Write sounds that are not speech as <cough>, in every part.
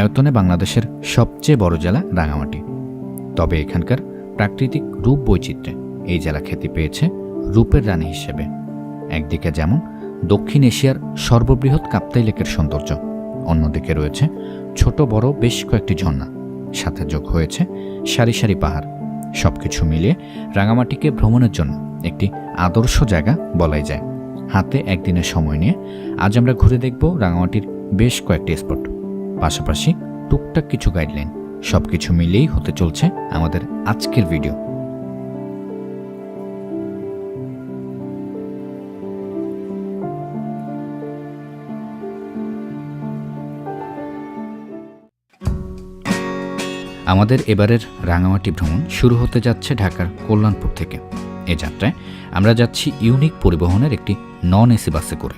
আয়তনে বাংলাদেশের সবচেয়ে বড় জেলা রাঙামাটি। তবে এখানকার প্রাকৃতিক রূপ বৈচিত্র্যে এই জেলা খ্যাতি পেয়েছে রূপের রানী হিসেবে। একদিকে যেমন দক্ষিণ এশিয়ার সর্ববৃহৎ কাপ্তাই লেকের সৌন্দর্য, অন্যদিকে রয়েছে ছোট বড় বেশ কয়েকটি ঝর্ণা। সাথে যোগ হয়েছে সারি সারি পাহাড়। সব কিছু মিলিয়ে রাঙামাটিকে ভ্রমণের জন্য একটি আদর্শ জায়গা বলাই যায়। হাতে একদিনের সময় নিয়ে আজ আমরা ঘুরে দেখব রাঙামাটির বেশ কয়েকটি স্পট। পাশাপাশি টুকটাক কিছু গাইডলাইন সবকিছু মিলেই হতে চলছে আমাদের আজকের ভিডিও আমাদের এবারের রাঙামাটি ভ্রমণ শুরু হতে যাচ্ছে ঢাকার কল্যাণপুর থেকে। এ যাত্রায় আমরা যাচ্ছি ইউনিক পরিবহনের একটি নন এসি বাসে করে।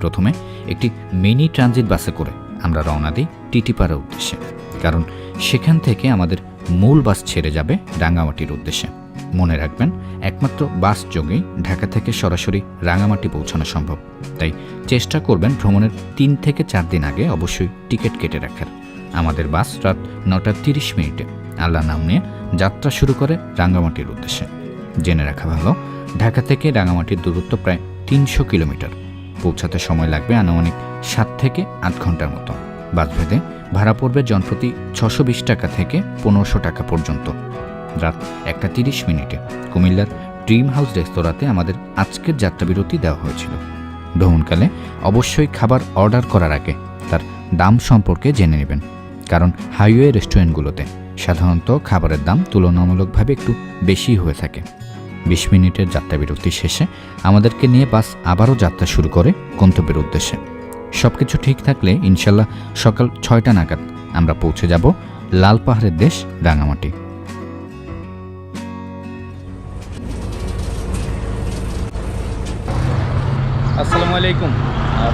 প্রথমে একটি মিনি ট্রানজিট বাসে করে আমরা রওনা দিই টিটিপাড়ার উদ্দেশ্যে। কারণ সেখান থেকে আমাদের মূল বাস ছেড়ে যাবে রাঙামাটির উদ্দেশ্যে। মনে রাখবেন, একমাত্র বাস যোগেই ঢাকা থেকে সরাসরি রাঙামাটি পৌঁছানো সম্ভব। তাই চেষ্টা করবেন ভ্রমণের তিন থেকে চার দিন আগে অবশ্যই টিকিট কেটে রাখার। আমাদের বাস রাত নটা তিরিশ মিনিটে। আল্লাহ নাম নিয়ে যাত্রা শুরু করে রাঙ্গামাটির উদ্দেশ্যে। জেনে রাখা ভালো, ঢাকা থেকে রাঙামাটির দূরত্ব প্রায় তিনশো কিলোমিটার। পৌঁছাতে সময় লাগবে আনুমানিক সাত থেকে আট ঘণ্টার মতো। বাস ভেদে ভাড়া পড়বে জনপ্রতি ছশো বিশ টাকা থেকে পনেরোশো টাকা পর্যন্ত। রাত একটা তিরিশ মিনিটে কুমিল্লার ড্রিম হাউস রেস্তোরাঁতে আমাদের আজকের যাত্রাবিরতি দেওয়া হয়েছিল। ভ্রমণকালে অবশ্যই খাবার অর্ডার করার আগে তার দাম সম্পর্কে জেনে নেবেন। কারণ হাইওয়ে রেস্টুরেন্টগুলোতে সাধারণত খাবারের দাম তুলনামূলকভাবে একটু বেশি হয়ে থাকে। বিশ মিনিটের যাত্রাবিরতি শেষে আমাদেরকে নিয়ে বাস আবারও যাত্রা শুরু করে গন্তব্যের উদ্দেশ্যে। সব কিছু ঠিক থাকলে ইনশাল্লাহ সকাল ছয়টা নাগাদ আমরা পৌঁছে যাব লাল পাহাড়ের দেশ রাঙামাটি। আসসালামু আলাইকুম।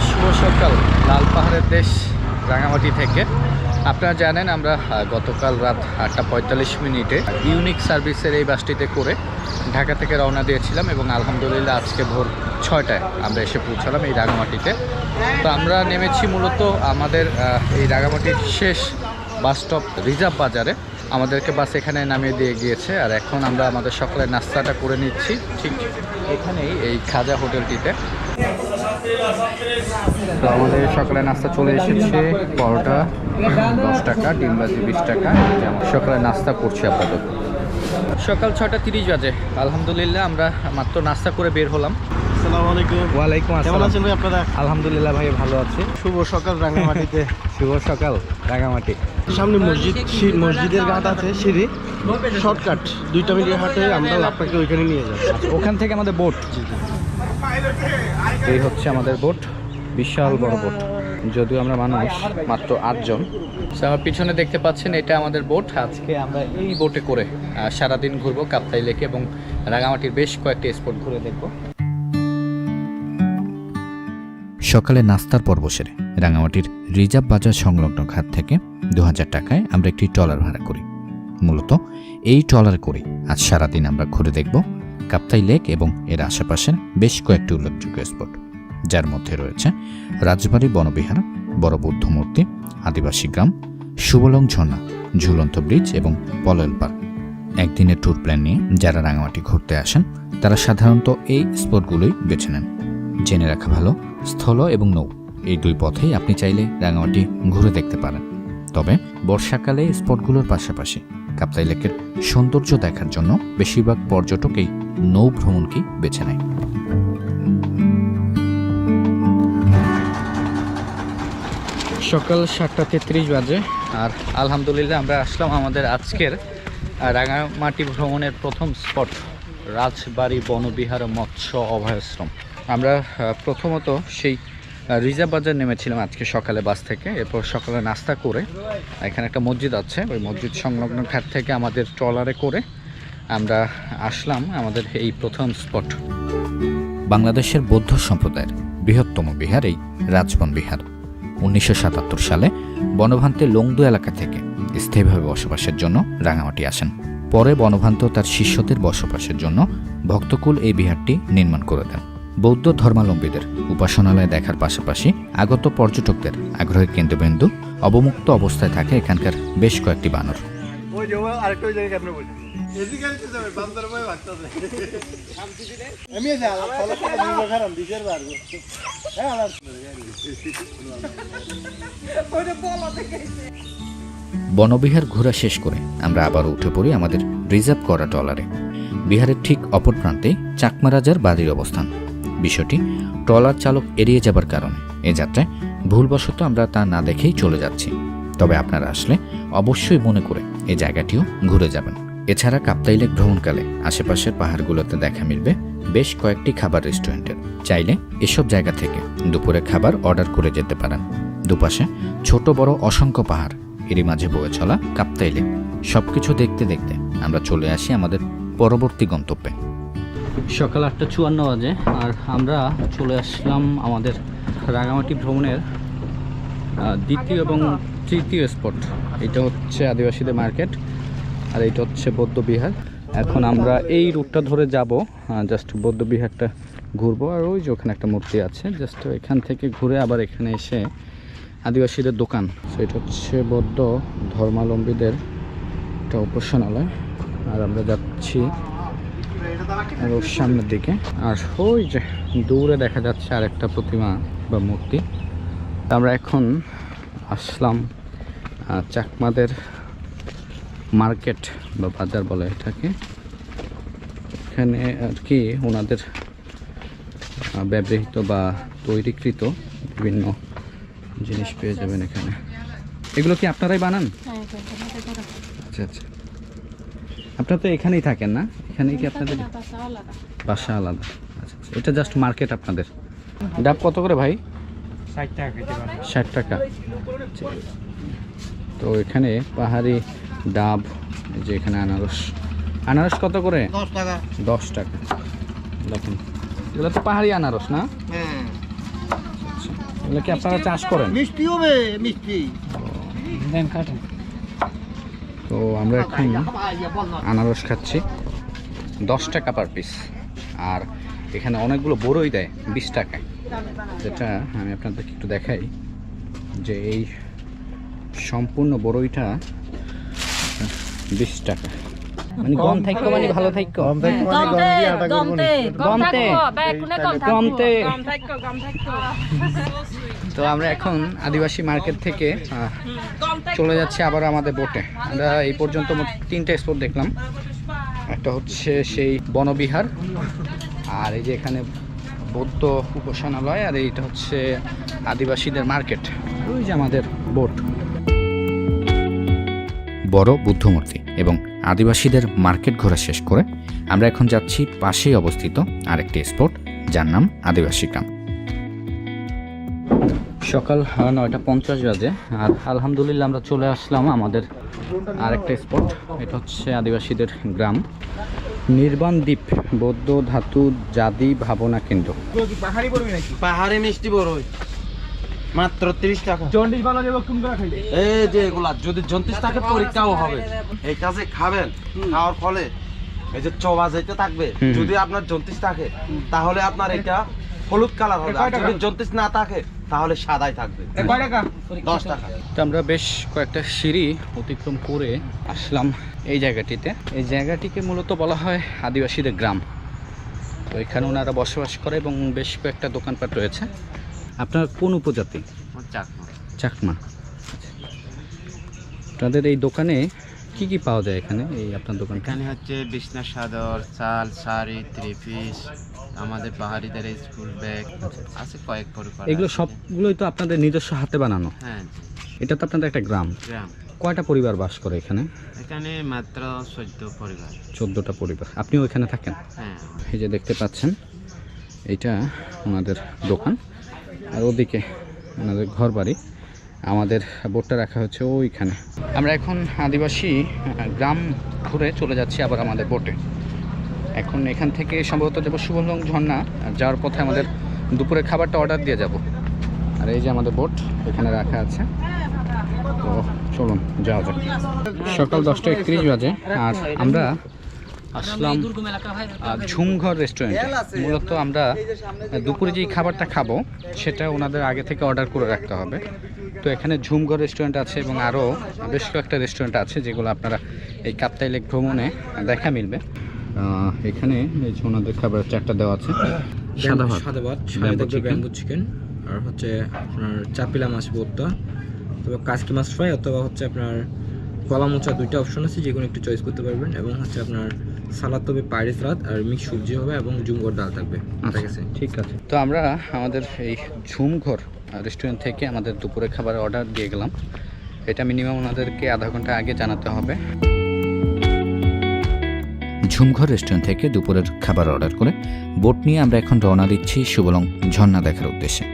শুভ সকাল। লাল পাহাড়ের দেশ রাঙামাটি থেকে। আপনারা জানেন আমরা গতকাল রাত আটটা পঁয়তাল্লিশ মিনিটে ইউনিক সার্ভিসের এই বাসটিতে করে ঢাকা থেকে রওনা দিয়েছিলাম এবং আলহামদুলিল্লাহ আজকে ভোর ছয়টায় আমরা এসে পৌঁছালাম এই রাঙামাটিতে। তো আমরা নেমেছি মূলত আমাদের এই রাঙামাটির শেষ বাস স্টপ রিজার্ভ বাজারে। আমাদেরকে বাস এখানে নামিয়ে দিয়ে গিয়েছে আর এখন আমরা আমাদের সকালের নাস্তাটা করে নিচ্ছি। ঠিক এখানেই এই খাজা হোটেলটিতে। তো আমাদের সকালে নাস্তা চলে এসেছে পরোটা দশ টাকা ডিম ভাজি বিশ টাকা সকালে নাস্তা করছি আপাতত। সকাল ছটা তিরিশ বাজে। আলহামদুলিল্লাহ আমরা মাত্র নাস্তা করে বের হলাম। আসসালামু আলাইকুম। ওয়ালাইকুম কেমন আছেন ভাই আপনারা? আলহামদুলিল্লাহ ভাই ভালো আছি। শুভ সকাল রাঙ্গামাটিতে <laughs> শুভ সকাল রাঙামাটি। সামনে মসজিদ মসজিদের ঘাট আছে সিঁড়ি। শর্টকাট দুইটা মিনিট হাঁটে আমরা আপনাকে ওইখানে নিয়ে যাব। ওখান থেকে আমাদের বোট। এই হচ্ছে আমাদের বোট বিশাল বড় বোট। যদিও আমরা মানুষ মাত্র আটজন। আমার পিছনে দেখতে পাচ্ছেন এটা আমাদের বোট। আজকে আমরা এই বোটে করে সারাদিন ঘুরবো কাপ্তাই লেকে এবং রাঙামাটির বেশ কয়েকটি স্পট ঘুরে দেখব। সকালে নাস্তার পর্ব সেরে রাঙামাটির রিজার্ভ বাজার সংলগ্ন ঘাট থেকে দু হাজার টাকায় আমরা একটি ট্রলার ভাড়া করি। মূলত এই ট্রলার করে আজ সারাদিন আমরা ঘুরে দেখব কাপ্তাই লেক এবং এর আশেপাশের বেশ কয়েকটি উল্লেখযোগ্য স্পট, যার মধ্যে রয়েছে রাজবাড়ি, বনবিহার, বড় বুদ্ধ মূর্তি আদিবাসী গ্রাম সুবলং ঝর্ণা, ঝুলন্ত ব্রিজ এবং পলয়েল পার্ক। একদিনের ট্যুর প্ল্যান নিয়ে যারা রাঙামাটি ঘুরতে আসেন, তারা সাধারণত এই স্পটগুলোই বেছে নেন। জেনে রাখা ভালো, স্থল এবং নৌ, এই দুই পথেই আপনি চাইলে রাঙামাটি ঘুরে দেখতে পারেন। তবে বর্ষাকালে স্পটগুলোর পাশাপাশি কাপ্তাই লেকের সৌন্দর্য দেখার জন্য বেশিরভাগ পর্যটক এই নৌ ভ্রমণকেই বেছে নেয়। সকাল সাতটা তেত্রিশ বাজে আর আলহামদুলিল্লাহ আমরা আসলাম আমাদের আজকের রাঙামাটি ভ্রমণের প্রথম স্পট, রাজবাড়ি বনবিহার মৎস্য অভয়াশ্রম। আমরা প্রথমত সেই রিজার্ভ বাজার নেমেছিলাম আজকে সকালে বাস থেকে। এরপর সকালে নাস্তা করে এখানে একটা মসজিদ আছে। ওই মসজিদ সংলগ্ন ঘাট থেকে আমাদের ট্রলারে করে আমরা আসলাম আমাদের এই প্রথম স্পট। বাংলাদেশের বৌদ্ধ সম্প্রদায়ের বৃহত্তম বিহার এই রাজবন বিহার। উনিশশো সাতাত্তর সালে বনভান্তে লংদু এলাকা থেকে স্থায়ীভাবে বসবাসের জন্য রাঙামাটি আসেন। পরে বনভান্ত তার শিষ্যদের বসবাসের জন্য ভক্তকুল এই বিহারটি নির্মাণ করে দেন। বৌদ্ধ ধর্মাবলম্বীদের উপাসনালয় দেখার পাশাপাশি আগত পর্যটকদের আগ্রহের কেন্দ্রবিন্দু অবমুক্ত অবস্থায় থাকে এখানকার বেশ কয়েকটি বানর। হ্যাঁ বনবিহার ঘোরা শেষ করে আমরা আবারও উঠে পড়ি আমাদের রিজার্ভ করা ট্রলারে বিহারের ঠিক অপর প্রান্তে চাকমা রাজার বাড়ির অবস্থান। বিষয়টি ট্রলার চালক এড়িয়ে যাবার কারণে। এ যাত্রায় ভুলবশত আমরা তা না দেখেই চলে যাচ্ছি। তবে আপনারা আসলে অবশ্যই মনে করে এই জায়গাটিও ঘুরে যাবেন। এছাড়া কাপ্তাই লেক ভ্রমণকালে আশেপাশের পাহাড়গুলোতে দেখা মিলবে বেশ কয়েকটি খাবার রেস্টুরেন্টের। চাইলে এসব জায়গা থেকে দুপুরে খাবার অর্ডার করে যেতে পারেন। দুপাশে ছোট বড় অসংখ্য পাহাড়, এরই মাঝে বয়ে চলা কাপ্তাই লেক। সবকিছু দেখতে দেখতে আমরা চলে আসি আমাদের পরবর্তী গন্তব্যে। সকাল আটটা চুয়ান্ন বাজে আর আমরা চলে আসলাম আমাদের রাঙামাটি ভ্রমণের দ্বিতীয় এবং তৃতীয় স্পট এটা হচ্ছে আদিবাসীদের মার্কেট আর এটা হচ্ছে বৌদ্ধবিহার এখন আমরা এই রুটটা ধরে যাব জাস্ট বৌদ্ধবিহারটা ঘুরবো আর ওই যে ওখানে একটা মূর্তি আছে জাস্ট এখান থেকে ঘুরে আবার এখানে এসে আদিবাসীদের দোকান। তো এটা হচ্ছে বৌদ্ধ ধর্মাবলম্বীদের একটা উপাসনালয়। আর আমরা যাচ্ছি ওর সামনের দিকে। আর ওই যে দূরে দেখা যাচ্ছে আর একটা প্রতিমা বা মূর্তি। আমরা এখন আসলাম চাকমাদের মার্কেট বা বাজার বলে এটাকে। এখানে আর কি ওনাদের ব্যবহৃত বা তৈরিকৃত বিভিন্ন জিনিস পেয়ে যাবেন এখানে। এগুলো কি আপনারাই বানান? আচ্ছা আচ্ছা। আপনারা তো এখানেই থাকেন না? এখানেই কি আপনাদের? বাসা আলাদা। আচ্ছা আচ্ছা। এটা জাস্ট মার্কেট আপনাদের। ডাব কত করে ভাই? ষাট টাকা। তো এখানে পাহাড়ি ডাব এই যে এখানে আনারস। আনারস কত করে? দশ টাকা। দেখুন এগুলো তো পাহাড়ি আনারস না? হ্যাঁ। আচ্ছা এগুলো কি আপনারা চাষ করেন? মিষ্টি। হবে মিষ্টি তো আমরা এখন আনারস খাচ্ছি। দশ টাকা পার পিস আর এখানে অনেকগুলো বড়ই দেয় বিশ টাকায়। যেটা আমি আপনাদেরকে একটু দেখাই যে এই সম্পূর্ণ বড়ইটা বিশ টাকা। মানে গম মানে ভালো থাইক্য গমতে গমতে গমতে। গমতে। গমতে তো আমরা এখন আদিবাসী মার্কেট থেকে চলে যাচ্ছি আবার আমাদের বোটে আমরা এই পর্যন্ত মোট তিনটে স্পট দেখলাম। একটা হচ্ছে সেই বনবিহার, আর এই যে এখানে বৌদ্ধ উপাসনালয়, আর এইটা হচ্ছে আদিবাসীদের মার্কেট, ওই যে আমাদের বোট বড় বুদ্ধমূর্তি এবং আদিবাসীদের মার্কেট ঘোরা শেষ করে আমরা এখন যাচ্ছি পাশেই অবস্থিত আরেকটি স্পট, যার নাম আদিবাসী গ্রাম। সকাল নয়টা পঞ্চাশ বাজে। আর আলহামদুলিল্লাহ আমরা চলে আসলাম আমাদের আরেকটা স্পট এটা হচ্ছে আদিবাসীদের গ্রাম। নির্বাণ দ্বীপ বৌদ্ধ ধাতু জাদি ভাবনা কেন্দ্র। পাহাড়ি মিষ্টি বড়ই মাত্র তিরিশ টাকা। জন্ডিস ভালো যাবে কোন করে খাইলে। এই যে এগুলা যদি জন্তিস থাকে পরীক্ষাও হবে। এই কাজে খাবেন খাওয়ার ফলে এই যে চবা যেতে থাকবে যদি আপনার জন্তিস থাকে তাহলে আপনার এটা হলুদ কালার হবে। আর যদি জন্তিস না থাকে তাহলে সাদাই থাকবে। দশ টাকা। তো আমরা বেশ কয়েকটা সিঁড়ি অতিক্রম করে আসলাম এই জায়গাটিতে। এই জায়গাটিকে মূলত বলা হয় আদিবাসীদের গ্রাম। তো এখানে ওনারা বসবাস করে এবং বেশ কয়েকটা দোকানপাট রয়েছে। আপনার কোন উপজাতি? চাকমা। আপনাদের এই দোকানে কি কি পাওয়া যায় এখানে এই আপনার দোকান এখানে হচ্ছে বিছনা সাদর চাল শাড়ি থ্রি পিস আমাদের পাহাড়িদের স্কুল ব্যাগ আছে কয়েক প্রকার এগুলো সবগুলোই তো আপনাদের নিজস্ব হাতে বানানো? হ্যাঁ। এটা তো আপনাদের একটা গ্রাম। গ্রাম। কয়টা পরিবার বাস করে এখানে? এখানে মাত্র চোদ্দ পরিবার। চোদ্দোটা পরিবার। আপনিও এখানে থাকেন? হ্যাঁ। এই যে দেখতে পাচ্ছেন এইটা ওনাদের দোকান। আর ওদিকে ওনাদের ঘর বাড়ি আমাদের বোটটা রাখা হচ্ছে ওইখানে। আমরা এখন আদিবাসী গ্রাম ঘুরে চলে যাচ্ছি আবার আমাদের বোটে। এখন এখান থেকে সম্ভবত যাব সুবর্ণ ঝর্ণা যাওয়ার পথে আমাদের দুপুরে খাবারটা অর্ডার দিয়ে যাব। আর এই যে আমাদের বোট, এখানে রাখা আছে। তো চলুন, যাওয়া যাক। সকাল দশটা একত্রিশ বাজে, আর আমরা আসলাম ঝুমঘর রেস্টুরেন্টে মূলত আমরা দুপুরে যেই খাবারটা খাব সেটা ওনাদের আগে থেকে অর্ডার করে রাখতে হবে। তো এখানে ঝুমঘর রেস্টুরেন্ট আছে এবং আরও বেশ কয়েকটা রেস্টুরেন্ট আছে যেগুলো আপনারা এই কাপ্তাই লেক ভ্রমণে দেখা মিলবে। এখানে এই যে ওনাদের খাবার চারটা দেওয়া আছে। সাদা ভাত সাদা ভাত Bamboo সাথে থাকবে chicken। ব্যাম্বু চিকেন আর হচ্ছে আপনার চাপিলা মাছ ভর্তা অথবা কাসকি মাছ ফ্রাই অথবা হচ্ছে আপনার কলা মোচা দুইটা অপশন আছে যে কোনো একটু চয়েস করতে পারবেন। এবং হচ্ছে আপনার সালাদ তবে পাইরি সালাদ আর মিক্স সবজি হবে এবং জুমগর ডাল থাকবে। ঠিক আছে? ঠিক আছে। তো আমরা আমাদের এই ঝুমঘর রেস্টুরেন্ট থেকে আমাদের দুপুরে খাবারের অর্ডার দিয়ে গেলাম। এটা মিনিমাম ওনাদেরকে আধা ঘণ্টা আগে জানাতে হবে। ঝুমঘর রেস্টুরেন্ট থেকে দুপুরের খাবার অর্ডার করে বোট নিয়ে আমরা এখন রওনা দিচ্ছি সুবলং ঝর্ণা দেখার উদ্দেশ্যে।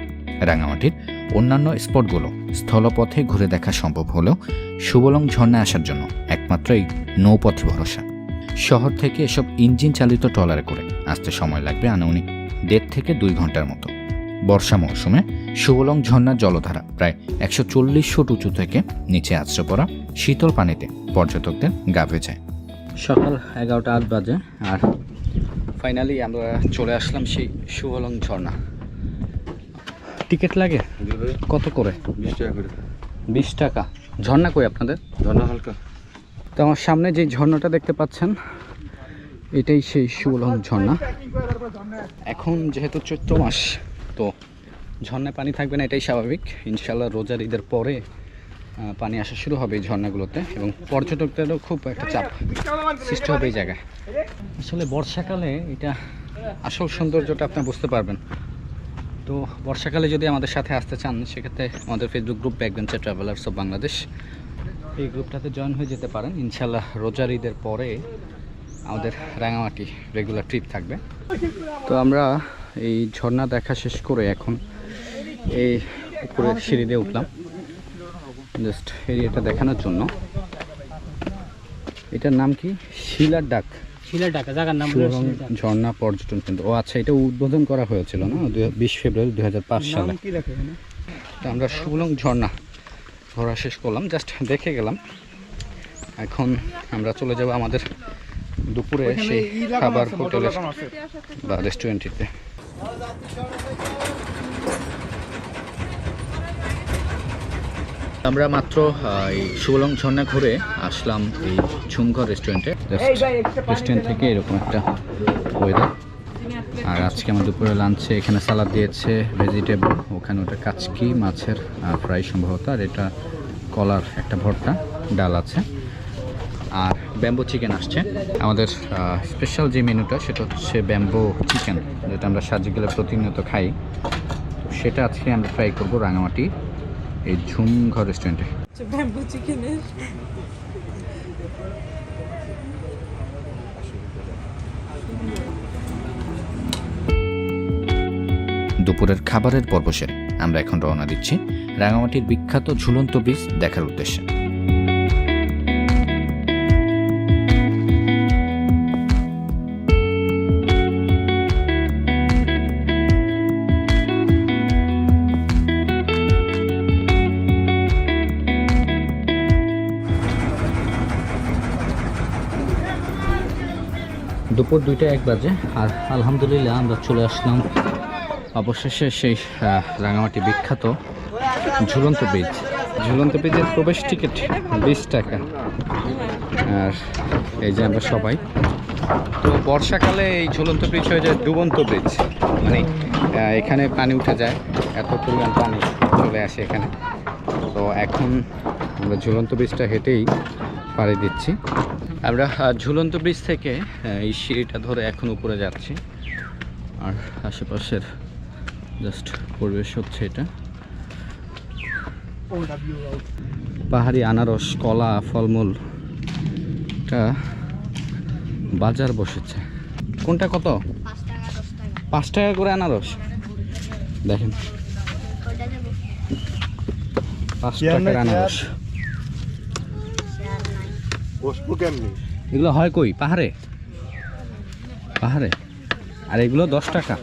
রাঙামাটির অন্যান্য স্পটগুলো স্থলপথে ঘুরে দেখা সম্ভব হলেও সুবলং ঝর্ণা আসার জন্য একমাত্র এই নৌপথ ভরসা। শহর থেকে এসব ইঞ্জিন চালিত ট্রলারে করে আসতে সময় লাগবে আনুমানিক দেড় থেকে দুই ঘণ্টার মতো। বর্ষা মৌসুমে সুবলং ঝর্ণার জলধারা প্রায় একশো চল্লিশ ফুট উঁচু থেকে নিচে আশ্রয় পড়া শীতল পানিতে পর্যটকদের গা ভে যায় সকাল এগারোটা আট বাজে আর ফাইনালি আমরা চলে আসলাম সেই সুবলং ঝর্ণা। টিকিট লাগে? কত করে? বিশ টাকা করে। বিশ টাকা। ঝর্ণা কই আপনাদের? ঝর্ণা হালকা। তো আমার সামনে যে ঝর্ণাটা দেখতে পাচ্ছেন, এটাই সেই সুবলং ঝর্ণা। এখন যেহেতু চৈত্র মাস, তো ঝর্ণায় পানি থাকবে না, এটাই স্বাভাবিক। ইনশাল্লাহ রোজার ঈদের পরে পানি আসা শুরু হবে এই ঝর্ণাগুলোতে, এবং পর্যটকদেরও খুব একটা চাপ সৃষ্টি হবে এই জায়গায়। আসলে বর্ষাকালে এটা আসল সৌন্দর্যটা আপনি বুঝতে পারবেন। তো বর্ষাকালে যদি আমাদের সাথে আসতে চান, সেক্ষেত্রে আমাদের Facebook group backventure travellers of Bangladesh এই গ্রুপটাতে জয়েন হয়ে যেতে পারেন। ইনশাল্লাহ রোজার ঈদের পরে আমাদের রাঙামাটি রেগুলার ট্রিপ থাকবে। তো আমরা এই ঝর্ণা দেখা শেষ করে এখন এই উপরে সিঁড়ি দিয়ে উঠলাম। জাস্ট এরিয়াটা দেখানোর জন্য। এটার নাম কি? শিলার ডাক। শিলা টাকা জায়গার নাম ঝর্ণা পর্যটন কেন্দ্র। ও আচ্ছা এটা উদ্বোধন করা হয়েছিল না? বিশ ফেব্রুয়ারি দু হাজার পাঁচ সালে। তো আমরা সুবলং ঝর্ণা ঘোরা শেষ করলাম জাস্ট দেখে গেলাম। এখন আমরা চলে যাব আমাদের দুপুরে সেই খাবার হোটেলের বা রেস্টুরেন্টটিতে। আমরা মাত্র এই সুবলং ঝর্ণা ঘুরে আসলাম এই ঝুমঘর রেস্টুরেন্টে। রেস্টুরেন্ট থেকে এরকম একটা ওয়েদার আর আজকে আমার দুপুরে লাঞ্চে এখানে সালাদ দিয়েছে ভেজিটেবল ওখানে ওটা কাচকি, মাছের ফ্রাই সম্ভবত, আর এটা কলার একটা ভর্তা, ডাল আছে। আর ব্যাম্বো চিকেন আসছে। আমাদের স্পেশাল যে মেনুটা সেটা হচ্ছে ব্যাম্বো চিকেন যেটা আমরা সাজি গেলে প্রতিনিয়ত খাই। সেটা আজকে আমরা ট্রাই করব রাঙামাটি, এই ঝুমঘর রেস্টুরেন্টে ব্যাম্বু চিকেনের দুপুরের খাবারের পর্ব সেরে আমরা এখন রওনা দিচ্ছি রাঙামাটির বিখ্যাত ঝুলন্ত বীজ দেখার উদ্দেশ্যে। দুপুর দুইটা এক বাজে, আর আলহামদুলিল্লাহ আমরা চলে আসলাম অবশেষে সেই রাঙামাটি বিখ্যাত ঝুলন্ত বীজ ঝুলন্ত বীজের প্রবেশ টিকিট বিশ টাকা। আর এই যে আমরা সবাই। তো বর্ষাকালে এই ঝুলন্ত ব্রিজ হয়ে যায় ডুবন্ত ব্রিজ মানে এখানে পানি উঠে যায়, এত পরিমাণ পানি চলে আসে এখানে। তো এখন আমরা ঝুলন্ত ব্রিজটা হেঁটেই পাড়ি দিচ্ছি। আমরা ঝুলন্ত ব্রিজ থেকে এই সিঁড়িটা ধরে এখন উপরে যাচ্ছি। আর আশেপাশের জাস্ট পরিবেশ হচ্ছে এটা। পাহাড়ি আনারস কলা ফলমূল এটা বাজার বসেছে। কোনটা কত? পাঁচ টাকা করে আনারস? দেখেন। পাঁচ টাকার আনারস। এগুলো হয় কই? পাহাড়ে? পাহাড়ে? আর এগুলো দশ টাকা।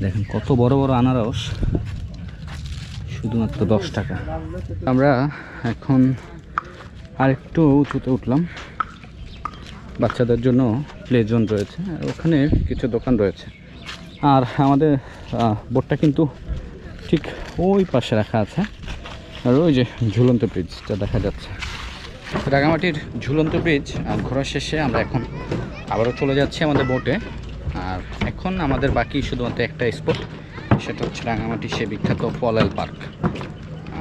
দেখেন কত বড় বড় আনারস। শুধুমাত্র দশ টাকা। আমরা এখন আর একটু উঁচুতে উঠলাম। বাচ্চাদের জন্য প্লে জোন রয়েছে। ওখানে কিছু দোকান রয়েছে। আর আমাদের বোটটা কিন্তু ঠিক ওই পাশে রাখা আছে। আর ওই যে ঝুলন্ত ব্রিজটা দেখা যাচ্ছে। রাঙামাটির ঝুলন্ত ব্রিজ আহ, ঘোরা শেষে আমরা এখন আবারও চলে যাচ্ছি আমাদের বোটে। এখন আমাদের বাকি শুধুমাত্র একটা স্পট সেটা হচ্ছে রাঙামাটি, সে বিখ্যাত পলাল পার্ক।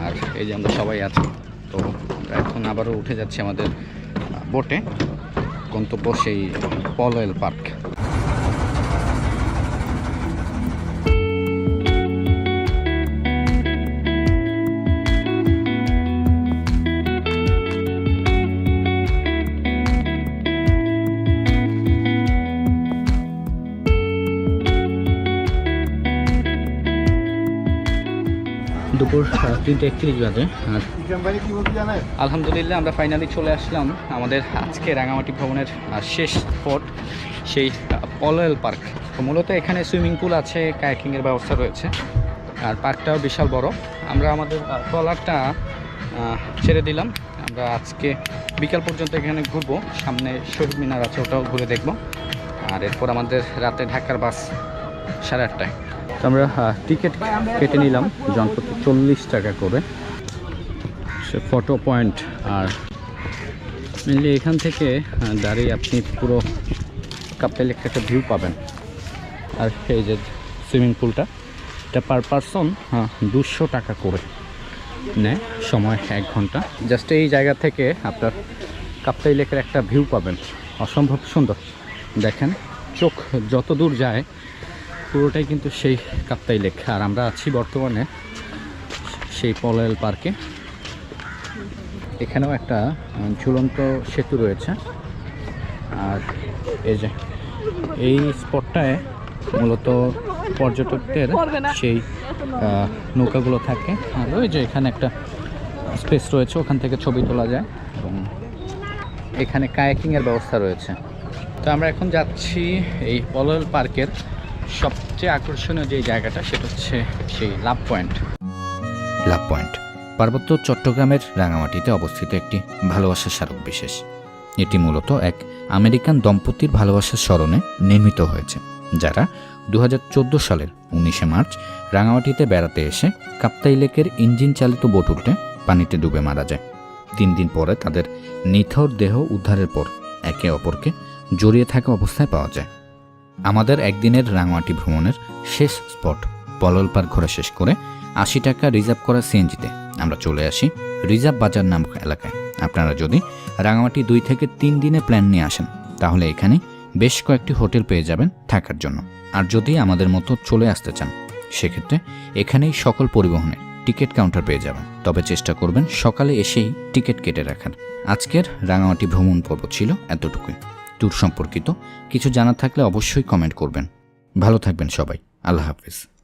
আর এই যে আমরা সবাই আছি, তো আমরা এখন আবারও উঠে যাচ্ছি আমাদের বোটে গন্তব্য সেই পলয়েল পার্ক। তিনটে একত্রিশ বাজে। আলহামদুলিল্লাহ, আমরা ফাইনালি চলে আসলাম আমাদের আজকে রাঙামাটি ভ্রমণের শেষ স্পট সেই পলয়েল পার্ক। তো মূলত এখানে সুইমিং পুল আছে, কায়াকিংয়ের ব্যবস্থা রয়েছে, আর পার্কটাও বিশাল বড়। আমরা আমাদের ট্রলারটা ছেড়ে দিলাম। আমরা আজকে বিকাল পর্যন্ত এখানে ঘুরবো। সামনে শহীদ মিনার আছে, ওটাও ঘুরে দেখব। আর এরপর আমাদের রাতে ঢাকার বাস সাড়ে আটটায়। আমরা টিকিট কেটে নিলাম। জনপ্রতি চল্লিশ টাকা করে। সে ফটো পয়েন্ট আর মেনলি এখান থেকে দাঁড়িয়ে আপনি পুরো লেকটা একটা ভিউ পাবেন। আর এই যে সুইমিং পুলটা এটা পার পারসন দুশো টাকা করে নেয়। সময় এক ঘণ্টা। জাস্ট এই জায়গা থেকে আপনার কাপ্তাই লেকের একটা ভিউ পাবেন। অসম্ভব সুন্দর। দেখেন, চোখ যত দূর যায় পুরোটাই কিন্তু সেই কাপ্তাই লেক। আর আমরা আছি বর্তমানে সেই পলয়েল পার্কে। এখানেও একটা ঝুলন্ত সেতু রয়েছে। আর এই যে, এই স্পটটায় মূলত পর্যটকদের সেই নৌকাগুলো থাকে। আর ওই যে এখানে একটা স্পেস রয়েছে, ওখান থেকে ছবি তোলা যায়। এবং এখানে কায়াকিংয়ের ব্যবস্থা রয়েছে। তো আমরা এখন যাচ্ছি এই পলয়েল পার্কের সবচেয়ে আকর্ষণীয় যে জায়গাটা, সেটা হচ্ছে সেই লাভ পয়েন্ট। লাভ পয়েন্ট। পার্বত্য চট্টগ্রামের রাঙামাটিতে অবস্থিত একটি ভালোবাসার স্মারক বিশেষ। এটি মূলত এক আমেরিকান দম্পতির ভালোবাসার স্মরণে নির্মিত হয়েছে, যারা দু হাজার চোদ্দ সালের উনিশে মার্চ রাঙামাটিতে বেড়াতে এসে কাপ্তাই লেকের ইঞ্জিন চালিত বোট উল্টে পানিতে ডুবে মারা যায়। তিন দিন পরে তাদের নিথর দেহ উদ্ধারের পর একে অপরকে জড়িয়ে থাকা অবস্থায় পাওয়া যায়। আমাদের একদিনের রাঙামাটি ভ্রমণের শেষ স্পট পলল পার্ক ঘোরা শেষ করে আশি টাকা রিজার্ভ করা সিএনজিতে। আমরা চলে আসি রিজার্ভ বাজার নামক এলাকায়। আপনারা যদি রাঙামাটি দুই থেকে তিন দিনে প্ল্যান নিয়ে আসেন, তাহলে এখানে বেশ কয়েকটি হোটেল পেয়ে যাবেন থাকার জন্য। আর যদি আমাদের মতো চলে আসতে চান, সেক্ষেত্রে এখানেই সকল পরিবহনের টিকিট কাউন্টার পেয়ে যাবেন। তবে চেষ্টা করবেন সকালে এসেই টিকিট কেটে রাখার। আজকের রাঙামাটি ভ্রমণ পর্ব ছিল এতটুকুই। ট্যুর সম্পর্কিত কিছু জানা থাকলে অবশ্যই কমেন্ট করবেন। ভালো থাকবেন সবাই। আল্লাহ হাফিজ।